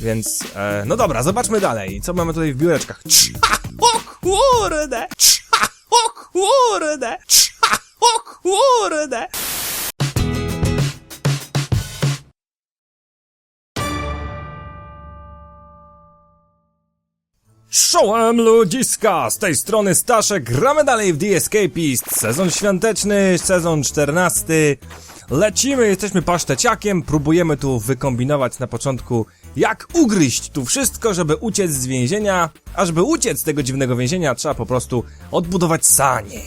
Więc, e, no dobra, zobaczmy dalej. Co mamy tutaj w biureczkach? Cza, o kurde! Cza, o kurde! Cza, o kurde! Czołem ludziska! Z tej strony Staszek, gramy dalej w The Escapist. Sezon świąteczny, sezon 14. Lecimy, jesteśmy paszteciakiem, próbujemy tu wykombinować na początku, jak ugryźć tu wszystko, żeby uciec z więzienia. A żeby uciec z tego dziwnego więzienia, trzeba po prostu odbudować sanie.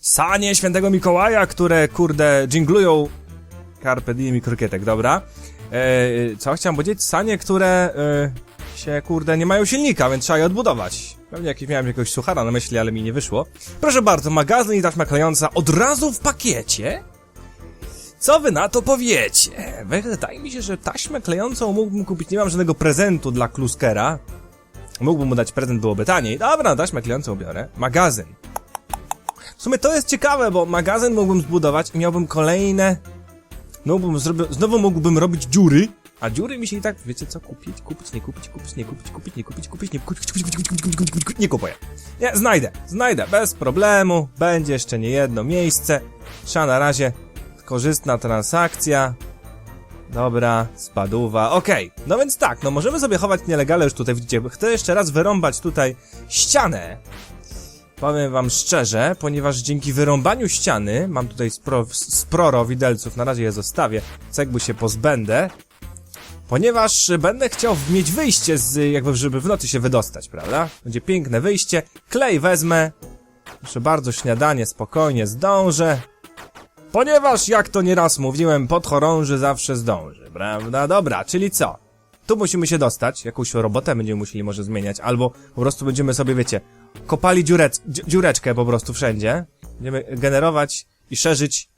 Sanie świętego Mikołaja, które, kurde, dżinglują Carpe diem i krokietek, dobra. E, co chciałem powiedzieć? Sanie, które e, się, kurde, nie mają silnika, więc trzeba je odbudować. Pewnie jakiś, miałem jakiegoś suchara na myśli, ale mi nie wyszło. Proszę bardzo, magazyn i taśma klejąca od razu w pakiecie. Co wy na to powiecie? Wydaje mi się, że taśmę klejącą mógłbym kupić. Nie mam żadnego prezentu dla Kluskera. Mógłbym mu dać prezent, byłoby taniej. Dobra, taśmę klejącą biorę. Magazyn. W sumie to jest ciekawe, bo magazyn mógłbym zbudować i miałbym kolejne bym zrobił, znowu mógłbym robić dziury, a dziury mi się i tak, wiecie co, kupić, kupić, nie kupić, kupić, nie kupić, kupić, nie kupić, kupić, nie kupić, kupić, kupić, kupić, kupić, kupić, kupić, nie kupuję. Nie, znajdę, znajdę, bez problemu, będzie jeszcze nie jedno miejsce. Trzeba na razie, korzystna transakcja. Dobra, spaduwa, okej. Okay. No więc tak, no możemy sobie chować nielegale już tutaj, widzicie, chcę jeszcze raz wyrąbać tutaj ścianę. Powiem wam szczerze, ponieważ dzięki wyrąbaniu ściany, mam tutaj spro, sproro widelców, na razie je zostawię, cegły się pozbędę, ponieważ będę chciał mieć wyjście z, jakby, żeby w nocy się wydostać, prawda? Będzie piękne wyjście, klej wezmę, proszę bardzo, śniadanie spokojnie zdążę, ponieważ, jak to nieraz mówiłem, podchorąży zawsze zdąży, prawda? Dobra, czyli co? Tu musimy się dostać, jakąś robotę będziemy musieli może zmieniać, albo po prostu będziemy sobie, wiecie, kopali dziurec, dzi- dziureczkę po prostu wszędzie. Będziemy generować i szerzyć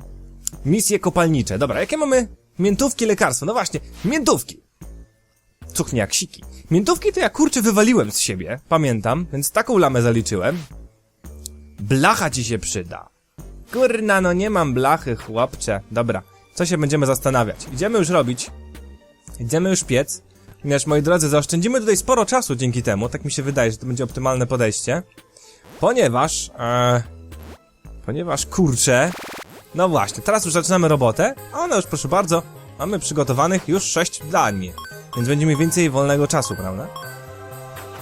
misje kopalnicze. Dobra, jakie mamy miętówki lekarstwa? No właśnie, miętówki. Cuchnie jak siki. Miętówki to ja kurczę wywaliłem z siebie, pamiętam, więc taką lamę zaliczyłem. Blacha ci się przyda. Kurna, no nie mam blachy, chłopcze. Dobra, co się będziemy zastanawiać? Idziemy już robić. Idziemy już piec. Ponieważ, moi drodzy, zaoszczędzimy tutaj sporo czasu dzięki temu, tak mi się wydaje, że to będzie optymalne podejście. Ponieważ, e, ponieważ, kurczę, no właśnie, teraz już zaczynamy robotę, a ona już, proszę bardzo, mamy przygotowanych już 6 dań, więc będziemy więcej wolnego czasu, prawda?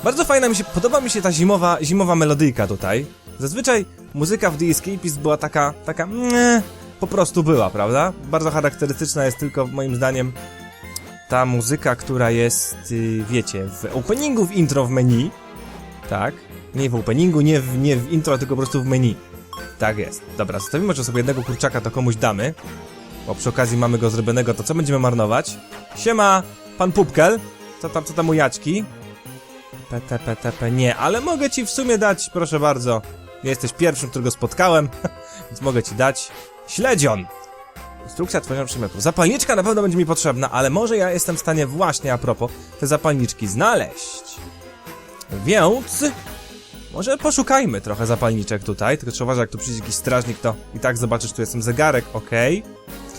Bardzo fajna mi się, podoba mi się ta zimowa, zimowa melodyjka tutaj. Zazwyczaj muzyka w The Escapist była taka, taka, nie, po prostu była, prawda? Bardzo charakterystyczna jest tylko, moim zdaniem, ta muzyka, która jest, y, wiecie, w openingu, w intro, w menu. Tak. Nie w openingu, nie w, nie w intro, tylko po prostu w menu. Tak jest. Dobra, zostawimy może sobie jednego kurczaka, to komuś damy. Bo przy okazji mamy go zrobionego, to co będziemy marnować? Siema, pan Pupkel. Co tam, co tam u Jaćki? PT, PTP, nie, ale mogę ci w sumie dać, proszę bardzo. Jesteś pierwszym, którego spotkałem, więc mogę ci dać. Śledzion! Instrukcja tworzenia przedmiotów. Zapalniczka na pewno będzie mi potrzebna, ale może ja jestem w stanie właśnie a propos te zapalniczki znaleźć. Więc może poszukajmy trochę zapalniczek tutaj, tylko trzeba uważać, jak tu przyjdzie jakiś strażnik, to i tak zobaczysz, tu jestem zegarek, okej.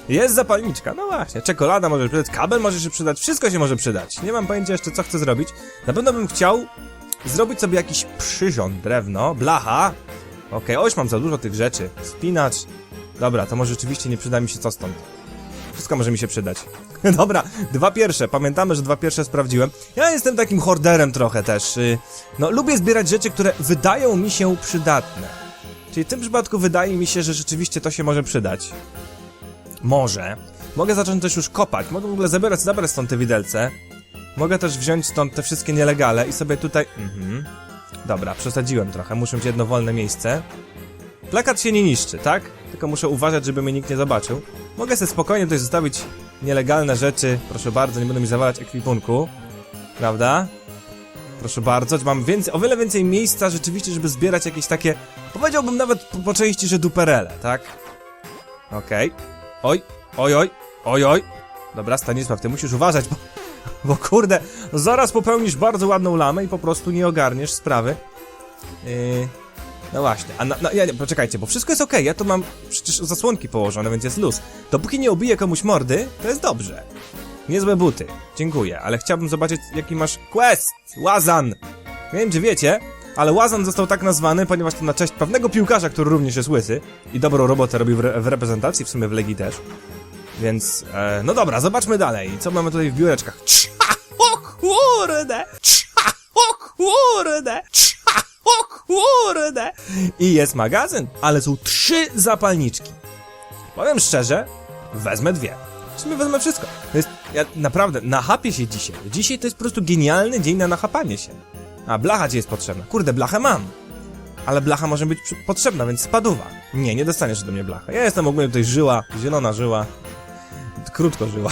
Jest zapalniczka, no właśnie, czekolada może się przydać, kabel może się przydać, wszystko się może przydać. Nie mam pojęcia jeszcze, co chcę zrobić. Na pewno bym chciał zrobić sobie jakiś przyrząd, drewno, blacha. Okej, oj, już mam za dużo tych rzeczy. Spinacz, Dobra, to może rzeczywiście nie przyda mi się co stąd. Wszystko może mi się przydać. Dobra, dwa pierwsze. Pamiętamy, że dwa pierwsze sprawdziłem. Ja jestem takim horderem trochę też. y, No, lubię zbierać rzeczy, które wydają mi się przydatne. Czyli w tym przypadku wydaje mi się, że rzeczywiście to się może przydać. Może. Mogę zacząć też już kopać. Mogę w ogóle zabierać, zabrać stąd te widelce. Mogę też wziąć stąd te wszystkie nielegale i sobie tutaj... Mhm. Dobra, przesadziłem trochę. Muszę mieć jedno wolne miejsce. Plakat się nie niszczy, tak? Tylko muszę uważać, żeby mnie nikt nie zobaczył. Mogę sobie spokojnie tutaj zostawić nielegalne rzeczy. Proszę bardzo, nie będą mi zawalać ekwipunku. Prawda? Proszę bardzo, mam więcej, o wiele więcej miejsca rzeczywiście, żeby zbierać jakieś takie... Powiedziałbym nawet po, po części, że duperele, tak? Okej. Oj, oj, oj, oj, oj. Dobra, Stanisław, ty musisz uważać, bo, bo kurde, zaraz popełnisz bardzo ładną lamę i po prostu nie ogarniesz sprawy. Yy, no właśnie, a na, na, ja, poczekajcie, bo wszystko jest okej, ja tu mam przecież zasłonki położone, więc jest luz. Dopóki nie obiję komuś mordy, to jest dobrze. Niezłe buty. Dziękuję, ale chciałbym zobaczyć, jaki masz quest. Łazan. Nie wiem, czy wiecie, ale Łazan został tak nazwany, ponieważ to na cześć pewnego piłkarza, który również jest łysy i dobrą robotę robił w, re w reprezentacji, w sumie w Legii też. Więc, e, no dobra, zobaczmy dalej. Co mamy tutaj w biureczkach? Trza, o kurde! Trza, o kurde! Trza, o kurde! I jest magazyn, ale są trzy zapalniczki. Powiem szczerze, wezmę dwie. W sumie wezmę wszystko. To jest, ja naprawdę, nachapię się dzisiaj. Dzisiaj to jest po prostu genialny dzień na nachapanie się. A blacha ci jest potrzebna. Kurde, blachę mam. Ale blacha może być potrzebna, więc spaduwa. Nie, nie dostaniesz do mnie blacha. Ja jestem ogólnie tutaj żyła, zielona żyła. Krótko żyła.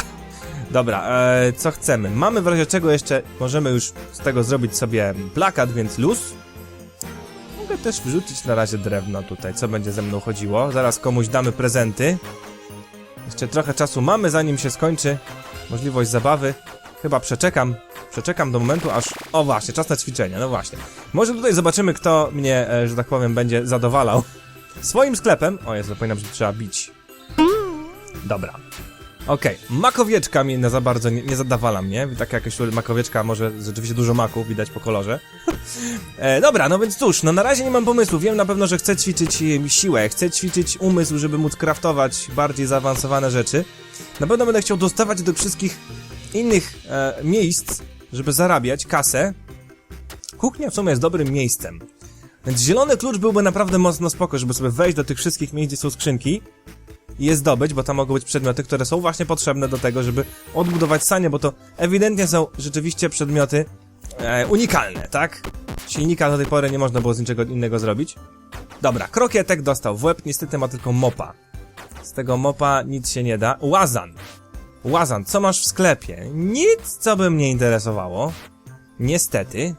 Dobra, e, co chcemy? Mamy w razie czego jeszcze, możemy już z tego zrobić sobie plakat, więc luz. Mogę też wrzucić na razie drewno tutaj, co będzie ze mną chodziło. Zaraz komuś damy prezenty. Jeszcze trochę czasu mamy, zanim się skończy możliwość zabawy. Chyba przeczekam, przeczekam do momentu, aż... O właśnie, czas na ćwiczenie, no właśnie. Może tutaj zobaczymy, kto mnie, e, że tak powiem, będzie zadowalał swoim sklepem. O Jezu, powinnam, że trzeba bić. Dobra. Okej, makowieczka mnie na za bardzo nie, nie zadawala mnie. Taka jakaś makowieczka, może rzeczywiście dużo maków, widać po kolorze. E, dobra, no więc cóż, no na razie nie mam pomysłu. Wiem na pewno, że chcę ćwiczyć e, siłę, chcę ćwiczyć umysł, żeby móc kraftować bardziej zaawansowane rzeczy. Na pewno będę chciał dostawać do wszystkich innych e, miejsc, żeby zarabiać kasę. Kuchnia w sumie jest dobrym miejscem. Więc zielony klucz byłby naprawdę mocno spoko, żeby sobie wejść do tych wszystkich miejsc, gdzie są skrzynki i je zdobyć, bo tam mogą być przedmioty, które są właśnie potrzebne do tego, żeby odbudować sanie, bo to ewidentnie są rzeczywiście przedmioty e, unikalne, tak? Silnika do tej pory nie można było z niczego innego zrobić. Dobra, krokietek dostał w łeb, niestety ma tylko mopa. Z tego mopa nic się nie da. Łazan. Łazan, co masz w sklepie? Nic, co by mnie interesowało. Niestety.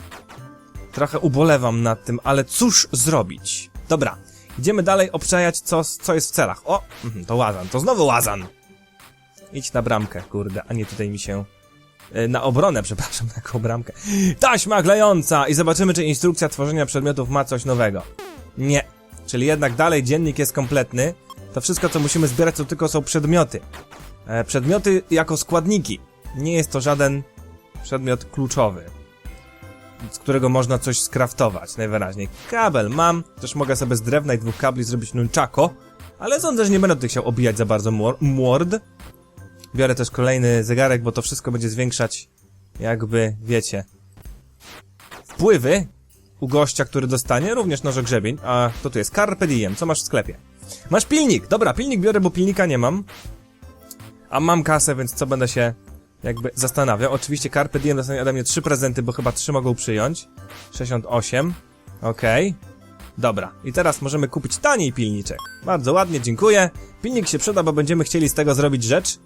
Trochę ubolewam nad tym, ale cóż zrobić? Dobra, idziemy dalej obczajać, co, co jest w celach. O, mhm, to łazan, to znowu łazan. Idź na bramkę, kurde, a nie tutaj mi się... e, Na obronę, przepraszam, na jaką bramkę. Taśma klejąca! I zobaczymy, czy instrukcja tworzenia przedmiotów ma coś nowego. Nie. Czyli jednak dalej dziennik jest kompletny. To wszystko, co musimy zbierać, to tylko są przedmioty. E, przedmioty jako składniki. Nie jest to żaden przedmiot kluczowy, z którego można coś skraftować, najwyraźniej. Kabel mam, też mogę sobie z drewna i dwóch kabli zrobić nunchako, ale sądzę, że nie będę tutaj chciał obijać za bardzo mor- mord. Biorę też kolejny zegarek, bo to wszystko będzie zwiększać, jakby, wiecie, wpływy u gościa, który dostanie, również noże grzebień. A to tu jest Carpe Diem, co masz w sklepie? Masz pilnik! Dobra, pilnik biorę, bo pilnika nie mam. A mam kasę, więc co będę się jakby zastanawiał. Oczywiście Carpe Diem dostanie ode mnie trzy prezenty, bo chyba trzy mogą przyjąć. 68. Okej. Dobra, i teraz możemy kupić taniej pilniczek. Bardzo ładnie, dziękuję. Pilnik się przyda, bo będziemy chcieli z tego zrobić rzecz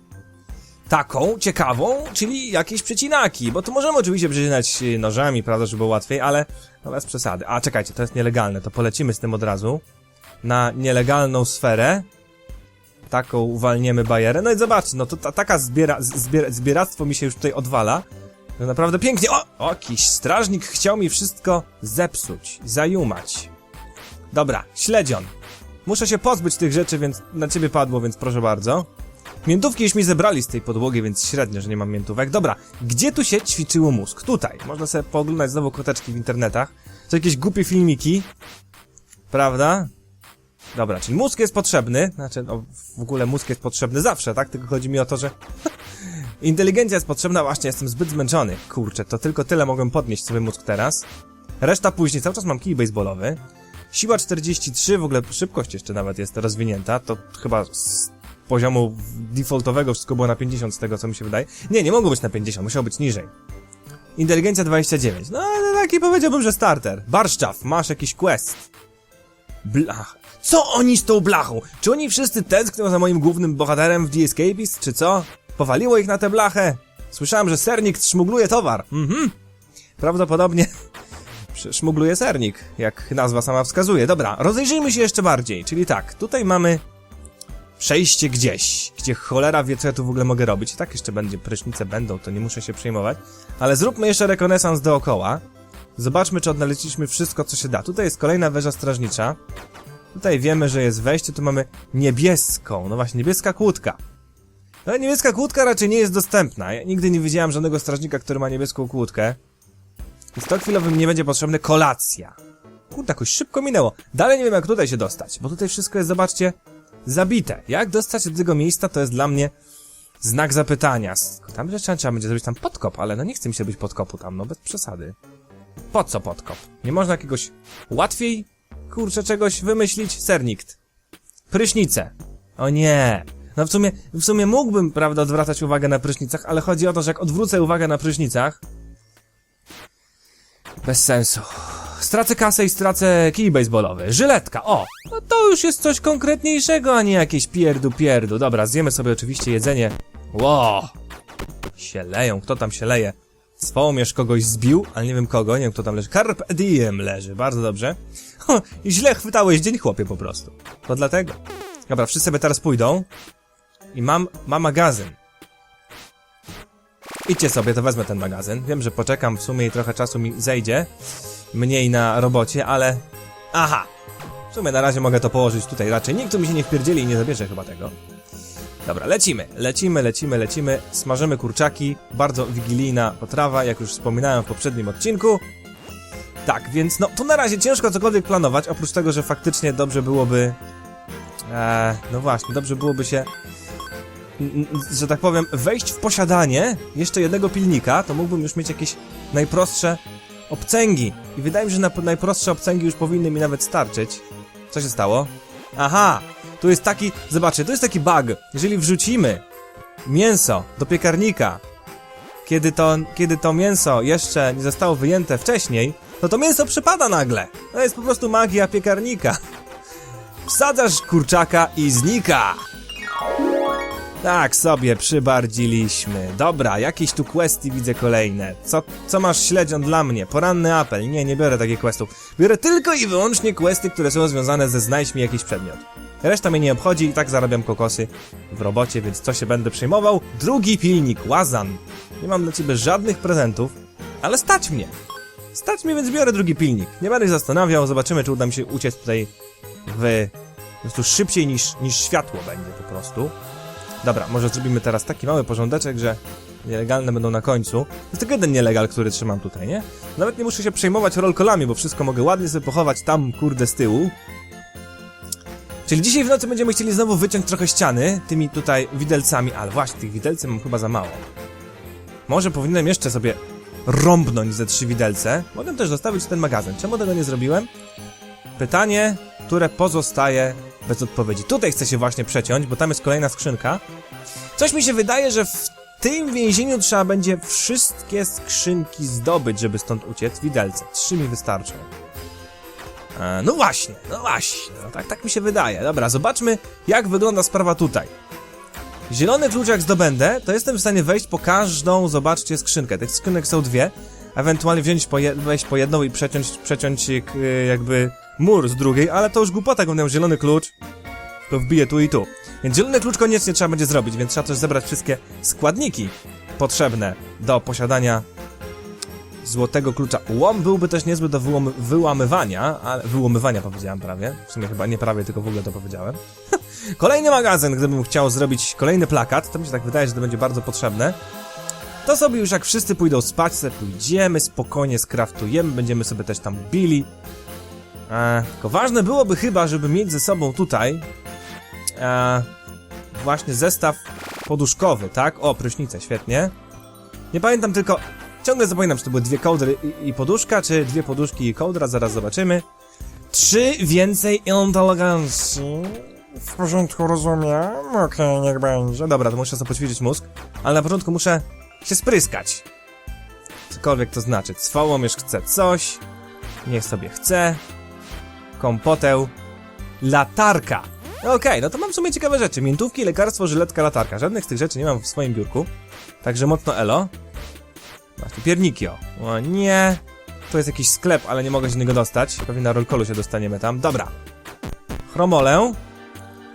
taką, ciekawą, czyli jakieś przecinaki, bo tu możemy oczywiście przecinać nożami, prawda, żeby było łatwiej, ale no bez przesady. A, czekajcie, to jest nielegalne, to polecimy z tym od razu na nielegalną sferę. Taką uwalniemy bajerę. No i zobaczcie, no to ta, taka zbiera, zbiera, zbieractwo mi się już tutaj odwala. To naprawdę pięknie. O! o! Jakiś strażnik chciał mi wszystko zepsuć, zajumać. Dobra, śledzion. Muszę się pozbyć tych rzeczy, więc na ciebie padło, więc proszę bardzo. Miętówki już mi zebrali z tej podłogi, więc średnio, że nie mam miętówek. Dobra, gdzie tu się ćwiczyło mózg? Tutaj. Można sobie pooglądać znowu koteczki w internetach. To jakieś głupie filmiki. Prawda? Dobra, czyli mózg jest potrzebny. Znaczy, no, w ogóle mózg jest potrzebny zawsze, tak? Tylko chodzi mi o to, że... Inteligencja jest potrzebna, właśnie jestem zbyt zmęczony. Kurczę, to tylko tyle mogłem podnieść sobie mózg teraz. Reszta później, cały czas mam kij baseballowy. Siła 43, w ogóle szybkość jeszcze nawet jest rozwinięta. To chyba z poziomu defaultowego wszystko było na 50 z tego, co mi się wydaje. Nie, nie mogło być na 50, musiało być niżej. Inteligencja 29. No, taki powiedziałbym, że starter. Barszczaw, masz jakiś quest. Blach. Co oni z tą blachą? Czy oni wszyscy tęsknią za moim głównym bohaterem w The Escapist, czy co? Powaliło ich na tę blachę? Słyszałem, że sernik szmugluje towar. Mhm. Prawdopodobnie sz- szmugluje sernik, jak nazwa sama wskazuje. Dobra, rozejrzyjmy się jeszcze bardziej. Czyli tak, tutaj mamy przejście gdzieś, gdzie cholera wie, co ja tu w ogóle mogę robić. I tak jeszcze będzie, prysznice będą, to nie muszę się przejmować. Ale zróbmy jeszcze rekonesans dookoła. Zobaczmy, czy odnaleźliśmy wszystko, co się da. Tutaj jest kolejna wieża strażnicza. Tutaj wiemy, że jest wejście, tu mamy niebieską, no właśnie, niebieska kłódka. No, niebieska kłódka raczej nie jest dostępna. Ja nigdy nie widziałem żadnego strażnika, który ma niebieską kłódkę. Więc to chwilowo mi nie będzie potrzebna kolacja. Kurde, jakoś szybko minęło. Dalej nie wiem, jak tutaj się dostać, bo tutaj wszystko jest, zobaczcie, zabite. Jak dostać się do tego miejsca, to jest dla mnie znak zapytania. Tam jeszcze trzeba będzie zrobić tam podkop, ale no nie chce mi się być podkopu tam, no bez przesady. Po co podkop? Nie można jakiegoś łatwiej, kurczę, czegoś wymyślić? Sernikt. Prysznice. O nie. No w sumie, w sumie mógłbym, prawda, odwracać uwagę na prysznicach, ale chodzi o to, że jak odwrócę uwagę na prysznicach... Bez sensu. Stracę kasę i stracę kij baseballowy. Żyletka, o! No to już jest coś konkretniejszego, a nie jakieś pierdu pierdu. Dobra, zjemy sobie oczywiście jedzenie. Ło! Się leją, kto tam się leje? Swołomierz kogoś zbił, ale nie wiem kogo, nie wiem kto tam leży. Carpe diem leży, bardzo dobrze. Ho, i źle chwytałeś dzień chłopie po prostu. To dlatego. Dobra, wszyscy sobie teraz pójdą. I mam, mam magazyn. Idźcie sobie, to wezmę ten magazyn. Wiem, że poczekam w sumie trochę czasu mi zejdzie. Mniej na robocie, ale... Aha! W sumie na razie mogę to położyć tutaj raczej. Nikt tu mi się nie wpierdzieli i nie zabierze chyba tego. Dobra, lecimy, lecimy, lecimy, lecimy. Smażymy kurczaki. Bardzo wigilijna potrawa, jak już wspominałem w poprzednim odcinku. Tak, więc no, to na razie ciężko cokolwiek planować, oprócz tego, że faktycznie dobrze byłoby... Eee, no właśnie, dobrze byłoby się że tak powiem, wejść w posiadanie jeszcze jednego pilnika, to mógłbym już mieć jakieś najprostsze obcęgi. I wydaje mi się, że na, najprostsze obcęgi już powinny mi nawet starczyć. Co się stało? Aha! Tu jest taki, zobaczcie, tu jest taki bug. Jeżeli wrzucimy mięso do piekarnika, kiedy to, kiedy to mięso jeszcze nie zostało wyjęte wcześniej, to to mięso przypada nagle. To jest po prostu magia piekarnika. Wsadzasz kurczaka i znika. Tak sobie przybardziliśmy. Dobra, jakieś tu questy widzę kolejne. Co, co masz śledzion dla mnie? Poranny apel. Nie, nie biorę takich questów. Biorę tylko i wyłącznie questy, które są związane ze znajdź mi jakiś przedmiot. Reszta mnie nie obchodzi i tak zarabiam kokosy w robocie, więc co się będę przejmował? Drugi pilnik, Łazan. Nie mam dla ciebie żadnych prezentów, ale stać mnie. Stać mnie, więc biorę drugi pilnik. Nie będę się zastanawiał, zobaczymy, czy uda mi się uciec tutaj w... Po prostu szybciej niż, niż światło będzie po prostu. Dobra, może zrobimy teraz taki mały porządeczek, że nielegalne będą na końcu. Jest tylko jeden nielegal, który trzymam tutaj, nie? Nawet nie muszę się przejmować rolkolami, bo wszystko mogę ładnie sobie pochować tam, kurde, z tyłu. Czyli dzisiaj w nocy będziemy chcieli znowu wyciąć trochę ściany tymi tutaj widelcami, ale właśnie, tych widelcy mam chyba za mało. Może powinienem jeszcze sobie rąbnąć ze trzy widelce. Mogę też zostawić ten magazyn. Czemu tego nie zrobiłem? Pytanie, które pozostaje bez odpowiedzi. Tutaj chcę się właśnie przeciąć, bo tam jest kolejna skrzynka. Coś mi się wydaje, że w tym więzieniu trzeba będzie wszystkie skrzynki zdobyć, żeby stąd uciec. Widelce. Trzy mi wystarczą. E, no właśnie, no właśnie. No tak, tak mi się wydaje. Dobra, zobaczmy, jak wygląda sprawa tutaj. Zielony klucz jak zdobędę, to jestem w stanie wejść po każdą, zobaczcie, skrzynkę. Tych skrzynek są dwie. Ewentualnie wziąć po wejść po jedną i przeciąć, przeciąć y, jakby mur z drugiej, ale to już głupota, jak zielony klucz, to wbiję tu i tu. Więc zielony klucz koniecznie trzeba będzie zrobić, więc trzeba też zebrać wszystkie składniki potrzebne do posiadania złotego klucza. Łom byłby też niezły do wyłamy wyłamywania, ale wyłamywania powiedziałem prawie. W sumie chyba nie prawie, tylko w ogóle to powiedziałem. Kolejny magazyn, gdybym chciał zrobić kolejny plakat, to mi się tak wydaje, że to będzie bardzo potrzebne. To sobie już jak wszyscy pójdą spać, sobie pójdziemy, spokojnie skraftujemy, będziemy sobie też tam bili. E, tylko ważne byłoby chyba, żeby mieć ze sobą tutaj e, właśnie zestaw poduszkowy, tak? O, prysznice, świetnie. Nie pamiętam tylko, ciągle zapominam, czy to były dwie kołdry i, i poduszka, czy dwie poduszki i kołdra, zaraz zobaczymy. Trzy więcej inteligencji. W porządku, rozumiem. Okej, niech będzie. Dobra, to muszę sobie poćwiczyć mózg, ale na początku muszę się spryskać. Cokolwiek to znaczy. Cwołomierz chce coś, niech sobie chce. Kompoteł, latarka. Okej, no to mam w sumie ciekawe rzeczy. Miętówki, lekarstwo, żyletka, latarka. Żadnych z tych rzeczy nie mam w swoim biurku. Także mocno elo. Właśnie, pierniki, o. O nie. To jest jakiś sklep, ale nie mogę niego dostać. Pewnie na rollcallu się dostaniemy tam. Dobra. Chromolę.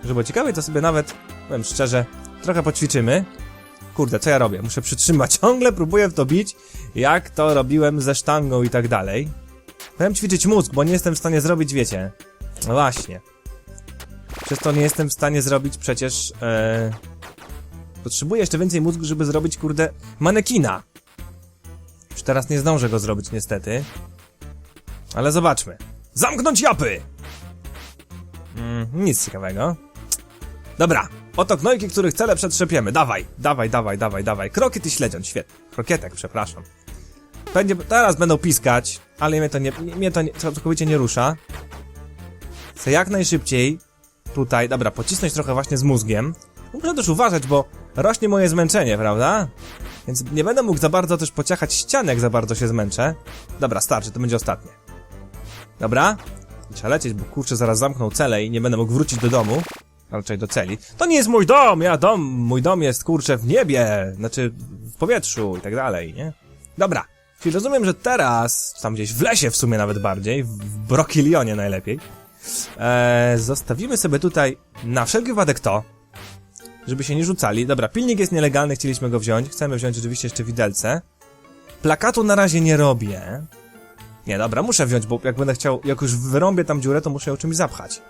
Żeby było ciekawie, to sobie nawet, powiem szczerze, trochę poćwiczymy. Kurde, co ja robię? Muszę przytrzymać. Ciągle próbuję w to bić, jak to robiłem ze sztangą i tak dalej. Miałem ćwiczyć mózg, bo nie jestem w stanie zrobić, wiecie. No właśnie. Przez to nie jestem w stanie zrobić przecież. E... Potrzebuję jeszcze więcej mózgu, żeby zrobić, kurde, manekina. Już teraz nie zdążę go zrobić, niestety. Ale zobaczmy. Zamknąć japy! Mm, nic ciekawego. Dobra, oto gnojki, których cele przetrzepiemy. Dawaj, dawaj, dawaj, dawaj, dawaj. Krokiet i śledzion, świetnie. Krokietek, przepraszam. Będzie, teraz będą piskać, ale mnie to nie, nie- mnie to nie, całkowicie nie rusza. Chcę jak najszybciej tutaj, dobra, pocisnąć trochę właśnie z mózgiem. Muszę też uważać, bo rośnie moje zmęczenie, prawda? Więc nie będę mógł za bardzo też pociachać ściany, jak za bardzo się zmęczę. Dobra, starczy, to będzie ostatnie. Dobra? Trzeba lecieć, bo kurczę zaraz zamknął celę i nie będę mógł wrócić do domu. Raczej do celi. To nie jest mój dom, ja dom, mój dom jest kurczę w niebie, znaczy w powietrzu i tak dalej, nie? Dobra. Czyli rozumiem, że teraz, tam gdzieś w lesie w sumie nawet bardziej, w Brokilionie najlepiej, Eee, zostawimy sobie tutaj na wszelki wypadek to, żeby się nie rzucali. Dobra, pilnik jest nielegalny, chcieliśmy go wziąć. Chcemy wziąć oczywiście jeszcze widelce. Plakatu na razie nie robię. Nie, dobra, muszę wziąć, bo jak będę chciał, jak już wyrąbię tam dziurę, to muszę ją czymś zapchać.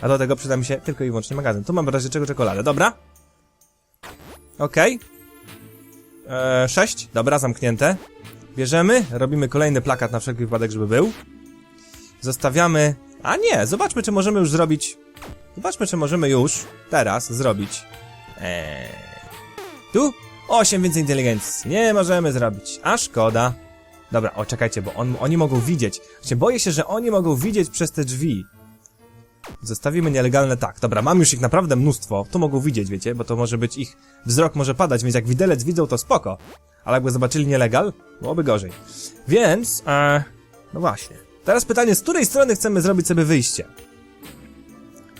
A do tego przyda mi się tylko i wyłącznie magazyn. Tu mam w razie czego czekoladę, dobra? Okej. Eee, sześć, dobra, zamknięte. Bierzemy, robimy kolejny plakat na wszelki wypadek, żeby był. Zostawiamy... A nie, zobaczmy, czy możemy już zrobić... Zobaczmy, czy możemy już teraz zrobić... Eee... Tu? 8 więcej inteligencji. Nie możemy zrobić. A szkoda. Dobra, o czekajcie, bo on, oni mogą widzieć. Właśnie boję się, że oni mogą widzieć przez te drzwi. Zostawimy nielegalne tak. Dobra, mam już ich naprawdę mnóstwo. Tu mogą widzieć, wiecie, bo to może być ich wzrok może padać, więc jak widelec widzą, to spoko. Ale jakby zobaczyli nielegal, byłoby gorzej. Więc, e, no właśnie. Teraz pytanie, z której strony chcemy zrobić sobie wyjście?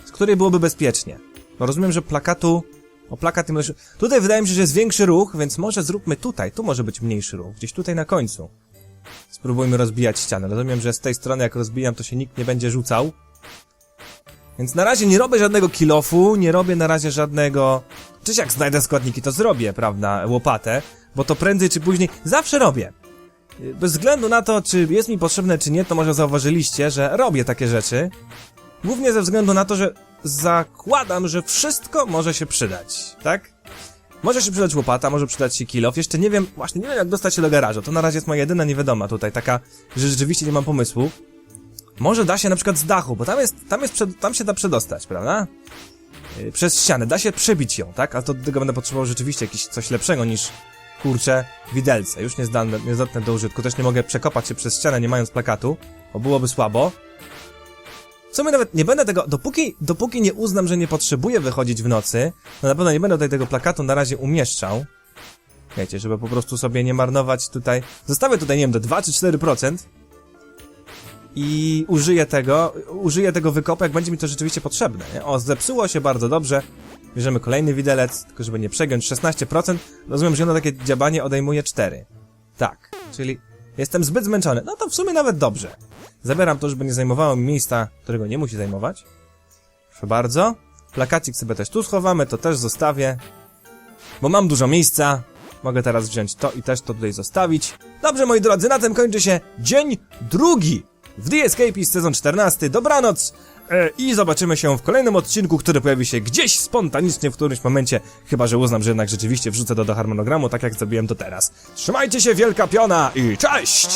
Z której byłoby bezpiecznie? No rozumiem, że plakatu... O plakat możesz... Tutaj wydaje mi się, że jest większy ruch, więc może zróbmy tutaj. Tu może być mniejszy ruch. Gdzieś tutaj na końcu. Spróbujmy rozbijać ścianę. Rozumiem, że z tej strony jak rozbijam, to się nikt nie będzie rzucał. Więc na razie nie robię żadnego kilofu, nie robię na razie żadnego... Czyż jak znajdę składniki, to zrobię, prawda, łopatę, bo to prędzej czy później zawsze robię. Bez względu na to, czy jest mi potrzebne, czy nie, to może zauważyliście, że robię takie rzeczy. Głównie ze względu na to, że zakładam, że wszystko może się przydać, tak? Może się przydać łopata, może przydać się kilof. Jeszcze nie wiem, właśnie nie wiem jak dostać się do garażu. To na razie jest moja jedyna niewiadoma tutaj, taka, że rzeczywiście nie mam pomysłu. Może da się na przykład z dachu, bo tam jest, tam jest, przed, tam się da przedostać, prawda? Yy, przez ścianę, da się przebić ją, tak? Ale to do tego będę potrzebował rzeczywiście jakieś coś lepszego niż, kurczę, widelce. Już nie zdane, nie zdatne do użytku. Też nie mogę przekopać się przez ścianę nie mając plakatu, bo byłoby słabo. W sumie nawet nie będę tego, dopóki, dopóki nie uznam, że nie potrzebuję wychodzić w nocy, to na pewno nie będę tutaj tego plakatu na razie umieszczał. Wiecie, żeby po prostu sobie nie marnować tutaj. Zostawię tutaj, nie wiem, do 2 czy 4%. I użyję tego, użyję tego wykopu, jak będzie mi to rzeczywiście potrzebne, nie? O, zepsuło się bardzo dobrze. Bierzemy kolejny widelec, tylko żeby nie przegiąć, 16%. Rozumiem, że ono takie dziabanie odejmuje 4. Tak, czyli jestem zbyt zmęczony. No to w sumie nawet dobrze. Zabieram to, żeby nie zajmowało mi miejsca, którego nie musi zajmować. Proszę bardzo. Plakacik sobie też tu schowamy, to też zostawię. Bo mam dużo miejsca. Mogę teraz wziąć to i też to tutaj zostawić. Dobrze, moi drodzy, na tym kończy się dzień drugi w The Escapist sezon 14. Dobranoc e, i zobaczymy się w kolejnym odcinku, który pojawi się gdzieś spontanicznie w którymś momencie. Chyba, że uznam, że jednak rzeczywiście wrzucę to do harmonogramu, tak jak zrobiłem to teraz. Trzymajcie się, wielka piona i cześć!